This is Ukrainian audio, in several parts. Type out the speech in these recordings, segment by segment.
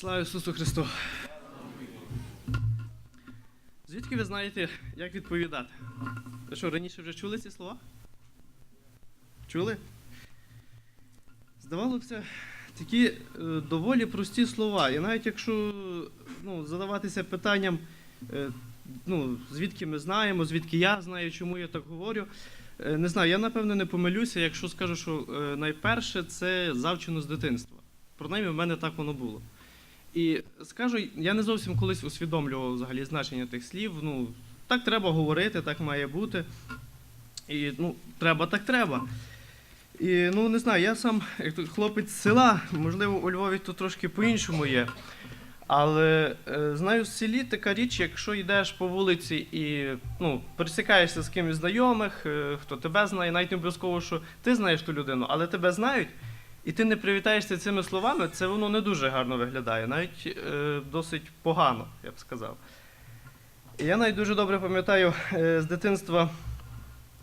Слава Ісусу Христу! Звідки ви знаєте, як відповідати? Ви що, раніше вже чули ці слова? Чули? Здавалося, такі е, доволі прості слова. І навіть якщо ну, задаватися питанням, е, ну, звідки ми знаємо, звідки я знаю, чому я так говорю. е, Не знаю, я напевно не помилюся, якщо скажу, що найперше це завчено з дитинства. Принаймні, в мене так воно було. І скажу, я не зовсім колись усвідомлював взагалі значення тих слів. Ну, так треба говорити, так має бути. І ну, треба, так треба. І ну не знаю, я сам як тут хлопець з села, можливо, у Львові то трошки по-іншому є. Але е, знаю, в селі така річ, якщо йдеш по вулиці і ну, пересікаєшся з кимось знайомих, е, хто тебе знає, навіть не обов'язково, що ти знаєш ту людину, але тебе знають, і ти не привітаєшся цими словами, це воно не дуже гарно виглядає, навіть е, досить погано, я б сказав. Я навіть дуже добре пам'ятаю е, з дитинства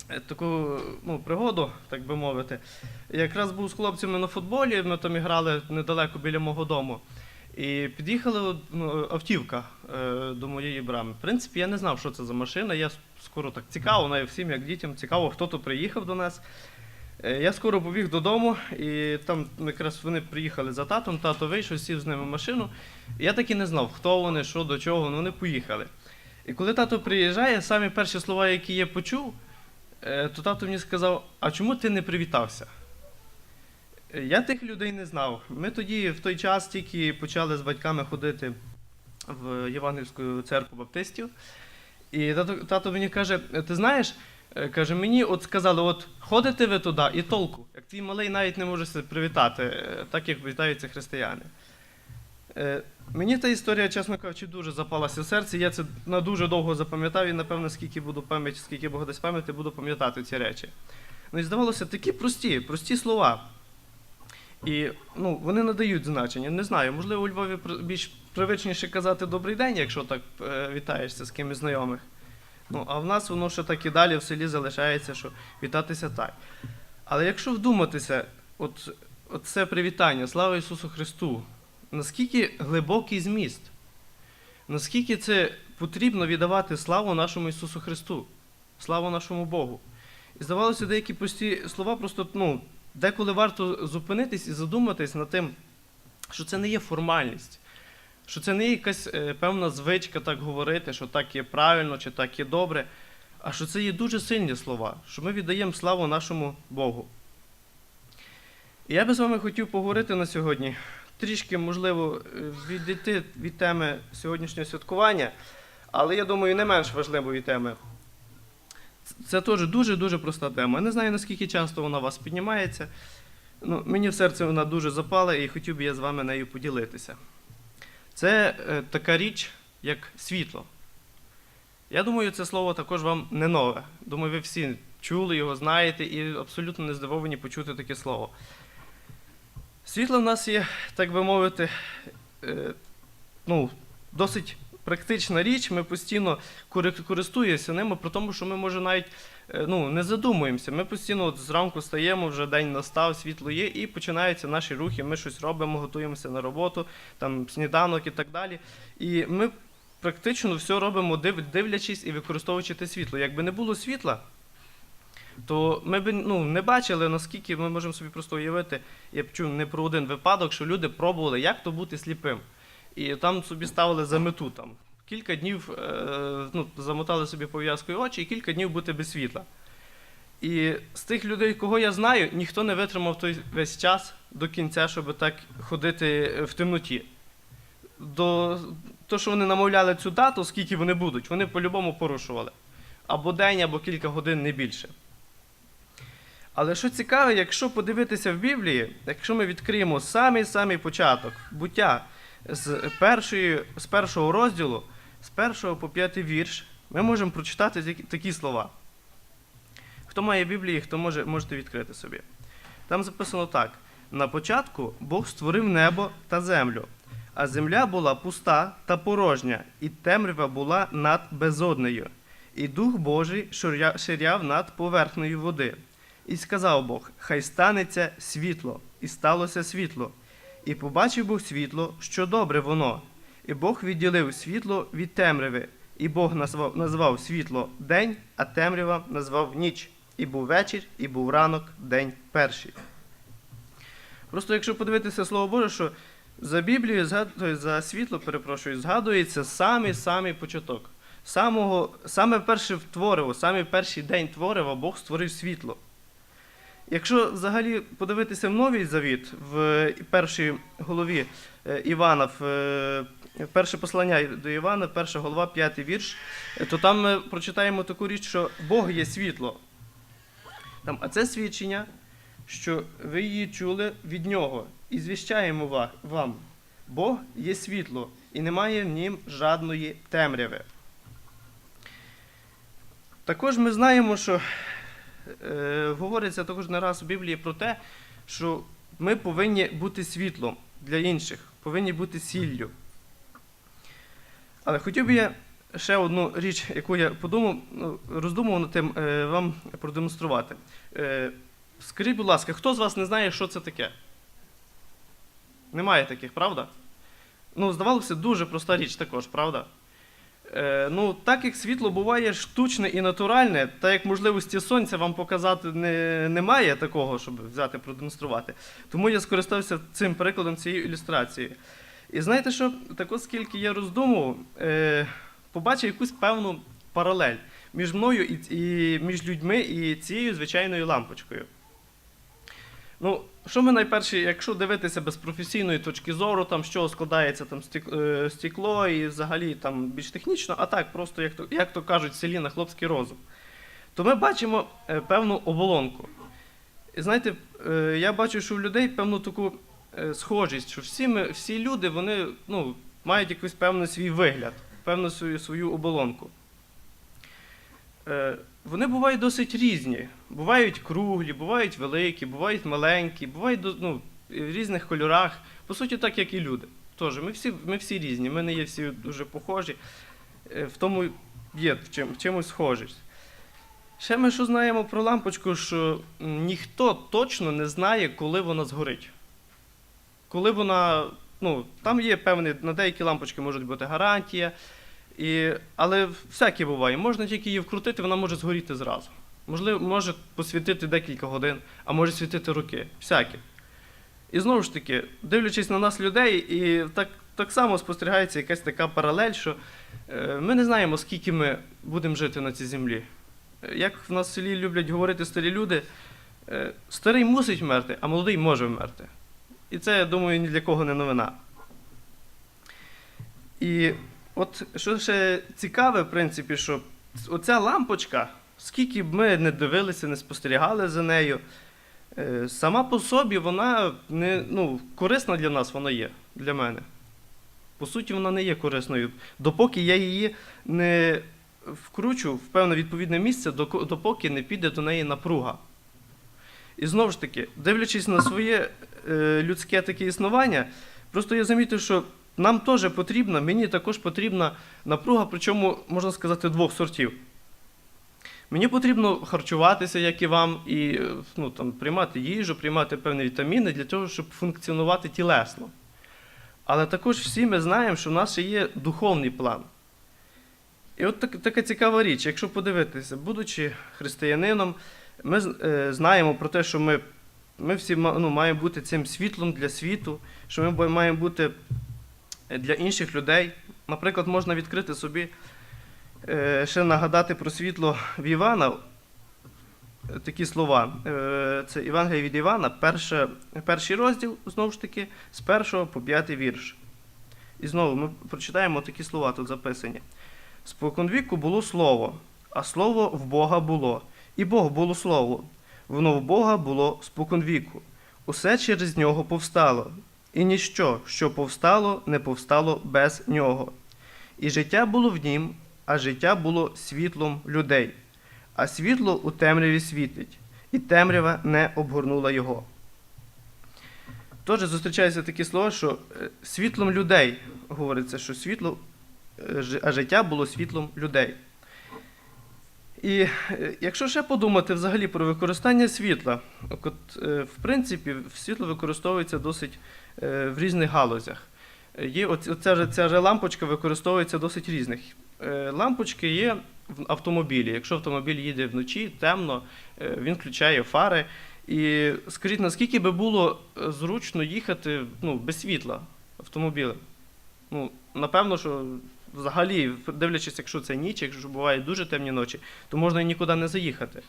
е, таку ну, пригоду, так би мовити. Якраз був з хлопцями на футболі, ми там грали недалеко біля мого дому. І під'їхала ну, автівка е, до моєї брами. В принципі, я не знав, що це за машина. Я скоро так цікаво, навіть всім, як дітям, цікаво, хто тут приїхав до нас. Е, я скоро побіг додому, і там якраз вони приїхали за татом, тато вийшов, сів з ними в машину. Я так і не знав, хто вони, що до чого, ну вони поїхали. І коли тато приїжджає, самі перші слова, які я почув, е, то тато мені сказав: А чому ти не привітався? Е, Я тих людей не знав. Ми тоді в той час тільки почали з батьками ходити в Євангельську церкву баптистів. І тато, тато мені каже: ти знаєш, каже, мені от сказали, от ходите ви туди і толку. Як твій малий навіть не може себе привітати, е, так як вітаються християни. Е, Мені та історія, чесно кажучи, дуже запалася в серці. Я це на дуже довго запам'ятав і, напевно, скільки буду пам'ять, скільки Бог дасть пам'яті, буду пам'ятати ці речі. Ну і здавалося, такі прості, прості слова. І ну, вони надають значення. Не знаю, можливо, у Львові більш привичніше казати добрий день, якщо так е, вітаєшся з кимось знайомих. Ну, а в нас воно ще так і далі в селі залишається, що вітатися так. Але якщо вдуматися, от, от це привітання, слава Ісусу Христу, наскільки глибокий зміст, наскільки це потрібно віддавати славу нашому Ісусу Христу, славу нашому Богу. І здавалося, деякі прості слова просто ну, деколи варто зупинитись і задуматись над тим, що це не є формальність, що це не якась е, певна звичка так говорити, що так є правильно чи так є добре, а що це є дуже сильні слова, що ми віддаємо славу нашому Богу. І я би з вами хотів поговорити на сьогодні, трішки, можливо, е, відійти від теми сьогоднішнього святкування, але я думаю, не менш важливої теми. Це теж дуже-дуже проста тема. Я не знаю, наскільки часто вона у вас піднімається. Ну, мені в серці вона дуже запала і хотів би я з вами нею поділитися. Це е, така річ, як світло. Я думаю, це слово також вам не нове. Думаю, ви всі чули його, знаєте і абсолютно не здивовані почути таке слово. Світло в нас є, так би мовити, е, ну, досить практична річ. Ми постійно користуємося ними, при тому, що ми, може, навіть е, ну, не задумуємося. Ми постійно от зранку стаємо, вже день настав, світло є, і починаються наші рухи. Ми щось робимо, готуємося на роботу, там сніданок і так далі. І ми практично все робимо, див- дивлячись і використовуючи те світло. Якби не було світла, то ми б ну, не бачили, наскільки ми можемо собі просто уявити, я б чув не про один випадок, що люди пробували, як то бути сліпим. І там собі ставили за мету там. Кілька днів е, ну, замотали собі пов'язкою очі і кілька днів бути без світла. І з тих людей, кого я знаю, ніхто не витримав той весь час до кінця, щоб так ходити в темноті. До то, що вони намовляли цю дату, скільки вони будуть, вони по-любому порушували. Або день, або кілька годин, не більше. Але що цікаве, якщо подивитися в Біблії, якщо ми відкриємо самий-самий початок буття з, першої, з першого розділу, з першого по п'ятий вірш, ми можемо прочитати такі, слова. Хто має Біблії, хто може, можете відкрити собі. Там записано так: на початку Бог створив небо та землю, а земля була пуста та порожня, і темрява була над безоднею, і Дух Божий ширя- ширяв над поверхнею води. І сказав Бог: Хай станеться світло, і сталося світло. І побачив Бог світло, що добре воно. І Бог відділив світло від темряви, і Бог назвав, назвав світло день, а темрява назвав ніч. І був вечір, і був ранок, день перший. Просто якщо подивитися Слово Боже, що за Біблією, згад- за світло, перепрошую, згадується самий самий початок. Самого, саме перше твориво, саме перший день творива Бог створив світло. Якщо взагалі подивитися в Новий Завіт, в першій голові е, Івана, в е, перше послання до Івана, перша голова, п'ятий вірш, е, то там ми прочитаємо таку річ, що Бог є світло. Там, а це свідчення, що ви її чули від нього, і звіщаємо вам. Бог є світло, і немає в нім жадної темряви. Також ми знаємо, що говориться також не раз у Біблії про те, що ми повинні бути світлом для інших, повинні бути сіллю. Але хотів би я ще одну річ, яку я подумав, ну, роздумував над тим, е, вам продемонструвати. Е, скажіть, будь ласка, хто з вас не знає, що це таке? Немає таких, правда? Ну, здавалося, дуже проста річ також, правда? Е, ну, так як світло буває штучне і натуральне, так як можливості сонця вам показати не, немає такого, щоб взяти, продемонструвати. Тому я скористався цим прикладом цієї ілюстрації. І знаєте що? Так от скільки я роздумував, е, побачив якусь певну паралель між мною і, і між людьми і цією звичайною лампочкою. Ну, що ми найперше, якщо дивитися без професійної точки зору, там, чого складається там, е, стекло і взагалі там, більш технічно, а так, просто, як то, як то кажуть в селі на хлопський розум, то ми бачимо е, певну оболонку. І знаєте, е, я бачу, що в людей певну таку схожість, що всі, ми, всі люди вони, ну, мають якийсь певний свій вигляд, певну свою, свою оболонку. Вони бувають досить різні. Бувають круглі, бувають великі, бувають маленькі, бувають ну, в різних кольорах. По суті, так як і люди. Тож, ми всі, ми всі різні, ми не є всі дуже похожі. Е, В тому є в, чим, в чимось схожість. Ще ми що знаємо про лампочку, що ніхто точно не знає, коли вона згорить. Коли вона. Ну, там є певний, на деякі лампочки можуть бути гарантія. І, але всяке буває. Можна тільки її вкрутити, вона може згоріти зразу. Можливо, може посвітити декілька годин, а може світити роки. Всяке. І знову ж таки, дивлячись на нас, людей, і так, так само спостерігається якась така паралель, що е, ми не знаємо, скільки ми будемо жити на цій землі. Як в нас в селі люблять говорити старі люди, е, старий мусить вмерти, а молодий може вмерти. І це, я думаю, ні для кого не новина. І от що ще цікаве, в принципі, що оця лампочка, скільки б ми не дивилися, не спостерігали за нею, е, сама по собі вона не ну, корисна для нас, вона є, для мене. По суті, вона не є корисною. Допоки я її не вкручу в певне відповідне місце, допоки не піде до неї напруга. І знову ж таки, дивлячись на своє е, людське таке існування, просто я замітив, що нам теж потрібна, мені також потрібна напруга, причому, можна сказати, двох сортів. Мені потрібно харчуватися, як і вам, і е, ну, там, приймати їжу, приймати певні вітаміни для того, щоб функціонувати тілесно. Але також всі ми знаємо, що в нас ще є духовний план. І от так, така цікава річ, якщо подивитися, будучи християнином, ми е, знаємо про те, що ми, ми всі ну, маємо бути цим світлом для світу, що ми маємо бути е, для інших людей. Наприклад, можна відкрити собі, ще нагадати про світло в Івана. Е, Такі слова. Е, Це Євангеліє від Івана, перше, перший розділ, знову ж таки, з першого по п'ятий вірш. І знову ми прочитаємо такі слова тут записані. Споконвіку було слово, а слово в Бога було, і Бог було слово. Воно в Бога було споконвіку. Усе через нього повстало, і ніщо, що повстало, не повстало без нього. І життя було в нім, а життя було світлом людей. А світло у темряві світить, і темрява не обгорнула його. Тож зустрічаються такі слова, що е, світлом людей говориться, що світло, е, а життя було світлом людей. І е, якщо ще подумати взагалі про використання світла, от, в принципі, світло використовується досить в різних галузях. Є оц- оця же, ця же лампочка використовується досить різних. Е, Лампочки є в автомобілі. Якщо автомобіль їде вночі, темно, е, він включає фари. І скажіть, наскільки би було е, зручно їхати ну, без світла автомобілем? Ну, напевно, що взагалі, дивлячись, якщо це ніч, якщо бувають дуже темні ночі, то можна і нікуди не заїхати.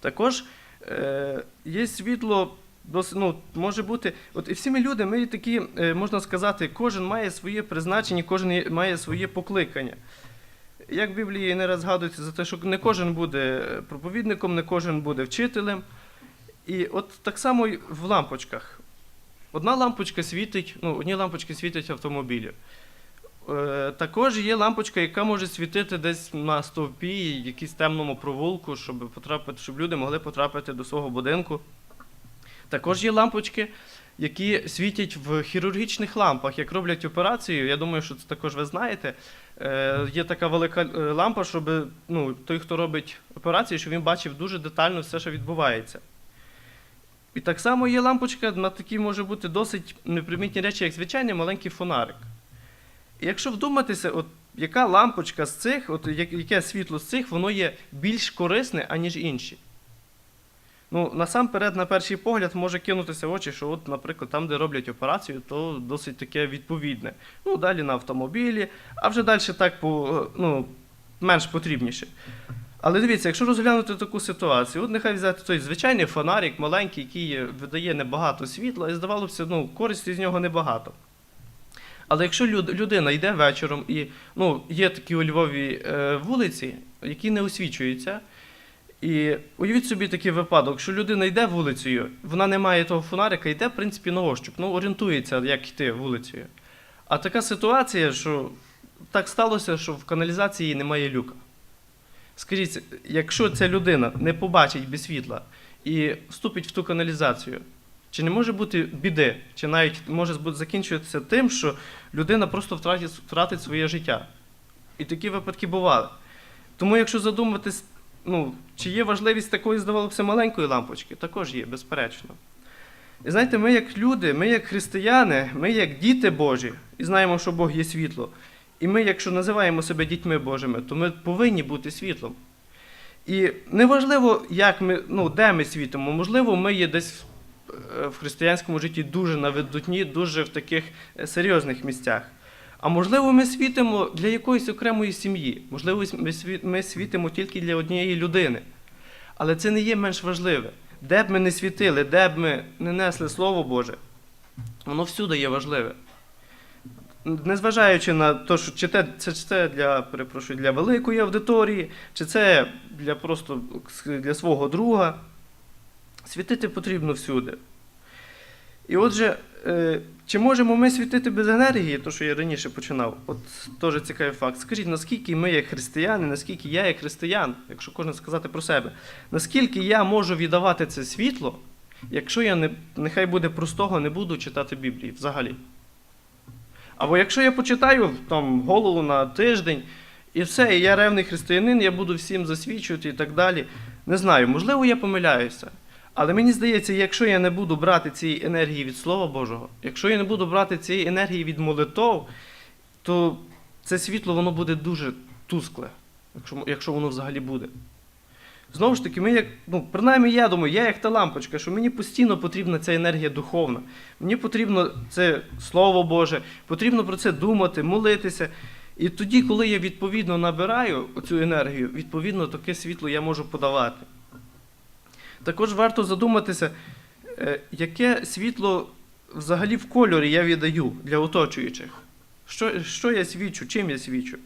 Також е, є світло, досить, ну, може бути. От і всі ми люди, ми такі, е, можна сказати, кожен має своє призначення, кожен має своє покликання. Як в Біблії не раз згадується за те, що не кожен буде проповідником, не кожен буде вчителем. І от так само й в лампочках. Одна лампочка світить, ну, одні лампочки світять автомобілі. Е, також є лампочка, яка може світити десь на стовпі, якійсь темному провулку, щоб, потрапити, щоб люди могли потрапити до свого будинку. Також є лампочки, які світять в хірургічних лампах, як роблять операцію. Я думаю, що це також ви знаєте. Е, є така велика е, лампа, щоб ну, той, хто робить операцію, щоб він бачив дуже детально все, що відбувається. І так само є лампочка, на такій може бути досить непримітні речі, як звичайний маленький фонарик. І якщо вдуматися, от яка лампочка з цих, от яке світло з цих, воно є більш корисне, аніж інші. Ну, насамперед, на перший погляд, може кинутися в очі, що, от, наприклад, там, де роблять операцію, то досить таке відповідне. Ну, далі на автомобілі, а вже далі так по, ну, менш потрібніше. Але дивіться, якщо розглянути таку ситуацію, от нехай взяти той звичайний фонарик маленький, який е, видає небагато світла, і здавалося, ну, користі з нього небагато. Але якщо людина йде вечором і ну, є такі у Львові е, вулиці, які не освічуються, і уявіть собі такий випадок, що людина йде вулицею, вона не має того фонарика, йде, в принципі, на ощуп, ну, орієнтується, як йти вулицею. А така ситуація, що так сталося, що в каналізації немає люка. Скажіть, якщо ця людина не побачить без світла і вступить в ту каналізацію, чи не може бути біди, чи навіть може закінчуватися тим, що людина просто втратить, втратить своє життя. І такі випадки бували. Тому, якщо задуматись, ну, чи є важливість такої, здавалося, маленької лампочки, також є, безперечно. І знаєте, ми як люди, ми як християни, ми як діти Божі, і знаємо, що Бог є світло. І ми, якщо називаємо себе дітьми Божими, то ми повинні бути світлом. І неважливо, як ми, ну, де ми світимо, можливо, ми є десь е, в християнському житті дуже на видутні, дуже в таких е, серйозних місцях. А можливо, ми світимо для якоїсь окремої сім'ї, можливо, ми світимо тільки для однієї людини. Але це не є менш важливе. Де б ми не світили, де б ми не несли Слово Боже, воно всюди є важливе. Незважаючи на те, що чи те, це, чи це для, перепрошую, для великої аудиторії, чи це для просто для свого друга, світити потрібно всюди. І отже, е, чи можемо ми світити без енергії, то що я раніше починав? От теж цікавий факт. Скажіть, наскільки ми, як християни, наскільки я, як християн, якщо кожен сказати про себе, наскільки я можу віддавати це світло, якщо я не, нехай буде простого, не буду читати Біблії взагалі? Або якщо я почитаю там голову на тиждень, і все, і я ревний християнин, я буду всім засвідчувати і так далі. Не знаю, можливо, я помиляюся. Але мені здається, якщо я не буду брати цієї енергії від Слова Божого, якщо я не буду брати цієї енергії від молитов, то це світло воно буде дуже тускле, якщо, якщо воно взагалі буде. Знову ж таки, ми як, ну, принаймні я думаю, я як та лампочка, що мені постійно потрібна ця енергія духовна. Мені потрібно це Слово Боже, потрібно про це думати, молитися. І тоді, коли я відповідно набираю цю енергію, відповідно таке світло я можу подавати. Також варто задуматися, е, яке світло взагалі в кольорі я віддаю для оточуючих. Що, що я свічу, чим я свічу?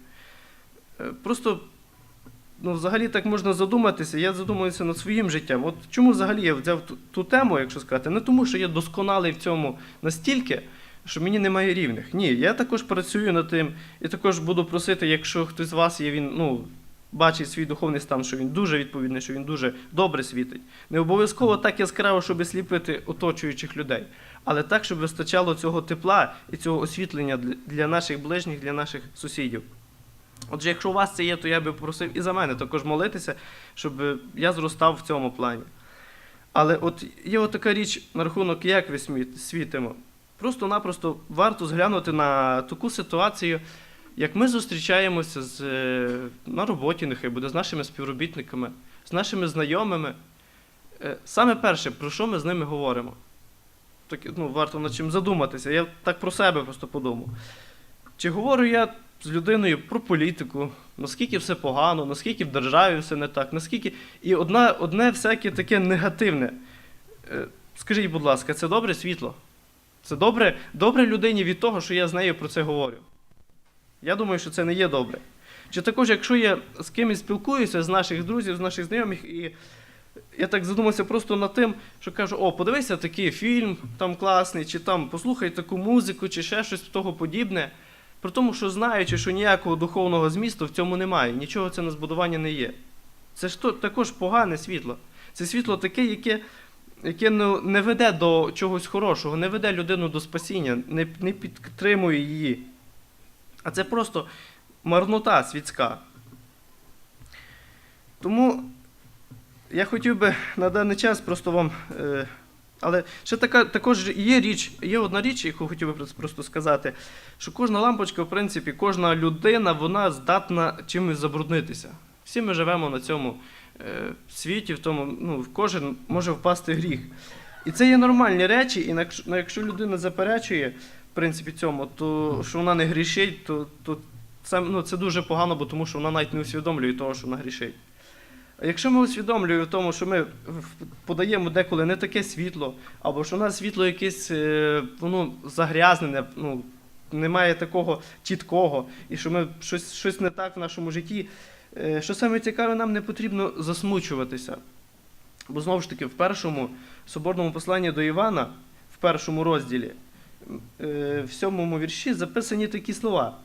Е, Просто ну, взагалі так можна задуматися. Я задумуюся над своїм життям. От чому взагалі я взяв ту, ту тему, якщо сказати, не тому, що я досконалий в цьому настільки, що мені немає рівних. Ні, я також працюю над тим і також буду просити, якщо хтось з вас є, він ну, бачить свій духовний стан, що він дуже відповідний, що він дуже добре світить. Не обов'язково так яскраво, щоб сліпити оточуючих людей, але так, щоб вистачало цього тепла і цього освітлення для- наших ближніх, для наших сусідів. Отже, якщо у вас це є, то я би просив і за мене також молитися, щоб я зростав в цьому плані. Але от є така річ на рахунок, як ви світимо. Просто-напросто варто зглянути на таку ситуацію, як ми зустрічаємося з, е, на роботі, нехай буде з нашими співробітниками, з нашими знайомими. Е, Саме перше, про що ми з ними говоримо? Так, ну, варто над чим задуматися. Я так про себе просто подумав. Чи говорю я з людиною про політику, наскільки все погано, наскільки в державі все не так, наскільки. І одна, одне всяке таке негативне. Е, Скажіть, будь ласка, це добре світло? Це добре, добре людині від того, що я з нею про це говорю. Я думаю, що це не є добре. Чи також, якщо я з кимось спілкуюся, з наших друзів, з наших знайомих, і я так задумався просто над тим, що кажу: о, подивися такий фільм там класний, чи там послухай таку музику, чи ще щось того подібне. При тому, що знаючи, що ніякого духовного змісту в цьому немає, нічого це на збудування не є. Це ж то, також погане світло. Це світло таке, яке, яке ну, не веде до чогось хорошого, не веде людину до спасіння, не, не підтримує її. А це просто марнота світська. Тому я хотів би на даний час просто вам. Е, але ще така, також є річ, є одна річ, яку хотів би просто сказати, що кожна лампочка, в принципі, кожна людина, вона здатна чимось забруднитися. Всі ми живемо на цьому е, світі, в тому, ну, кожен може впасти гріх. І це є нормальні речі, і якщо людина заперечує, принципі, цьому, то що вона не грішить, то, то це, ну, це дуже погано, бо тому що вона навіть не усвідомлює того, що вона грішить. А якщо ми усвідомлюємо тому, що ми подаємо деколи не таке світло, або що у нас світло якесь е, воно загрязнене, ну, немає такого чіткого, і що ми щось, щось не так в нашому житті, е, що саме цікаве, нам не потрібно засмучуватися. Бо знову ж таки, в першому соборному посланні до Івана, в першому розділі, в сьомому вірші записані такі слова.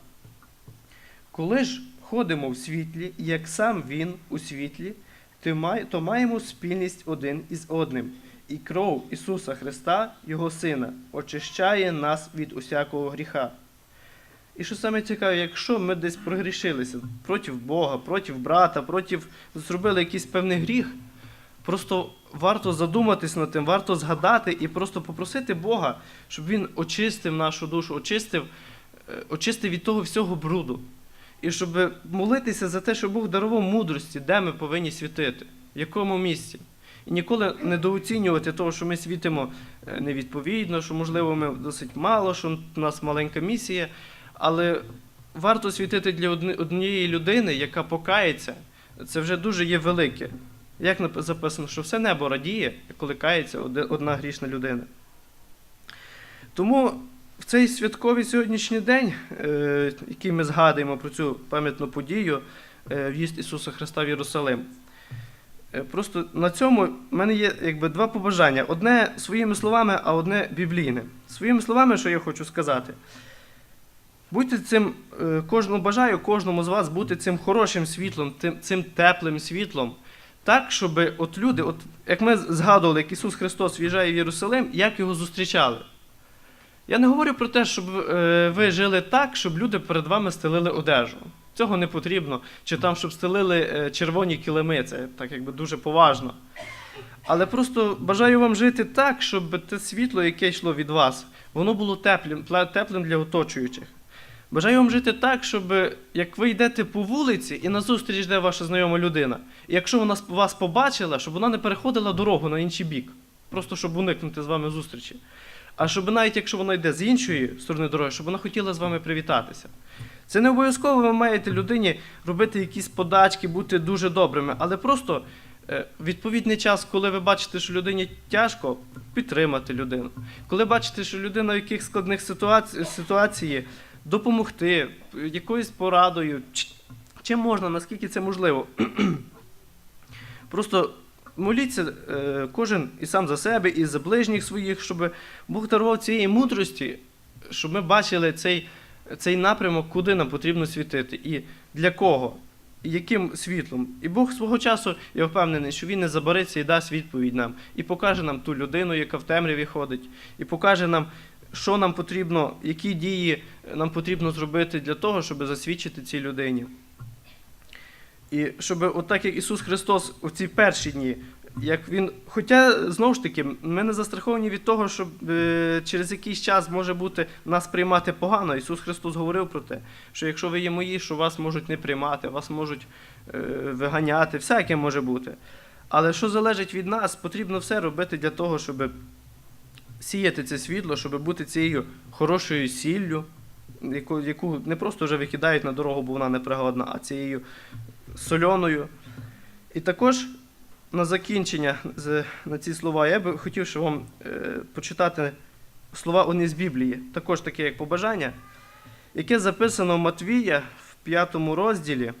Коли ж ходимо в світлі, як сам він у світлі, то маємо спільність один із одним. І кров Ісуса Христа, Його Сина, очищає нас від усякого гріха. І що саме цікаве, якщо ми десь прогрішилися проти Бога, проти брата, проти зробили якийсь певний гріх, просто варто задуматись над тим, варто згадати і просто попросити Бога, щоб Він очистив нашу душу, очистив, е, очистив від того всього бруду. І щоб молитися за те, щоб Бог дарував мудрості, де ми повинні світити, в якому місці. І ніколи не дооцінювати того, що ми світимо е, невідповідно, що, можливо, ми досить мало, що в нас маленька місія. Але варто світити для однієї людини, яка покається, це вже дуже є велике. Як записано, що все небо радіє, коли кається одна грішна людина. Тому в цей святковий сьогоднішній день, е, який ми згадуємо про цю пам'ятну подію, е, в'їзд Ісуса Христа в Єрусалим. е, Просто на цьому в мене є якби два побажання: одне своїми словами, а одне біблійне. Своїми словами, що я хочу сказати. Будьте цим, кожному бажаю кожному з вас бути цим хорошим світлом, цим теплим світлом, так, щоб от люди, от як ми згадували, як Ісус Христос в'їжджає в Єрусалим, як його зустрічали. Я не говорю про те, щоб е, ви жили так, щоб люди перед вами стелили одежу. Цього не потрібно. Чи там, щоб стелили е, червоні килими, це так якби дуже поважно. Але просто бажаю вам жити так, щоб те світло, яке йшло від вас, воно було теплим, теплим для оточуючих. Бажаю вам жити так, щоб як ви йдете по вулиці і назустріч йде ваша знайома людина, і якщо вона вас побачила, щоб вона не переходила дорогу на інший бік, просто щоб уникнути з вами зустрічі. А щоб навіть якщо вона йде з іншої сторони дороги, щоб вона хотіла з вами привітатися. Це не обов'язково ви маєте людині робити якісь подачки, бути дуже добрими, але просто е, відповідний час, коли ви бачите, що людині тяжко, підтримати людину. Коли бачите, що людина в яких складних ситуації, допомогти якоюсь порадою, чим можна, наскільки це можливо. Просто моліться е, кожен і сам за себе, і за ближніх своїх, щоб Бог дарував цієї мудрості, щоб ми бачили цей, цей напрямок, куди нам потрібно світити, і для кого, і яким світлом. І Бог свого часу, я впевнений, що Він не забереться і дасть відповідь нам, і покаже нам ту людину, яка в темряві ходить, і покаже нам, що нам потрібно, які дії нам потрібно зробити для того, щоб засвідчити цій людині. І щоб, так як Ісус Христос у ці перші дні Як він, хоча знову ж таки, ми не застраховані від того, що е, через якийсь час може бути нас приймати погано. Ісус Христос говорив про те, що якщо ви є мої, що вас можуть не приймати, вас можуть е, виганяти, всяке може бути. Але що залежить від нас, потрібно все робити для того, щоб сіяти це світло, щоб бути цією хорошою сіллю, яку, яку не просто вже викидають на дорогу, бо вона непригодна, а цією сольоною. І також на закінчення на ці слова я би хотів ще вам е, почитати слова вони з Біблії, також таке як побажання, яке записано в Матвія в 5 розділі,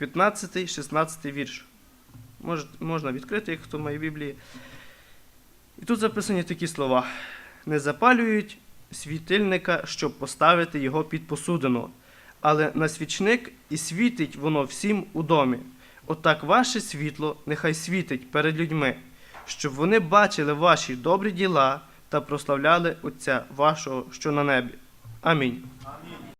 15-16 вірш. Мож, можна відкрити їх, хто має Біблії. І тут записані такі слова: не запалюють світильника, щоб поставити його під посудину, але на свічник і світить воно всім у домі. Отак ваше світло нехай світить перед людьми, щоб вони бачили ваші добрі діла та прославляли Отця вашого, що на небі. Амінь.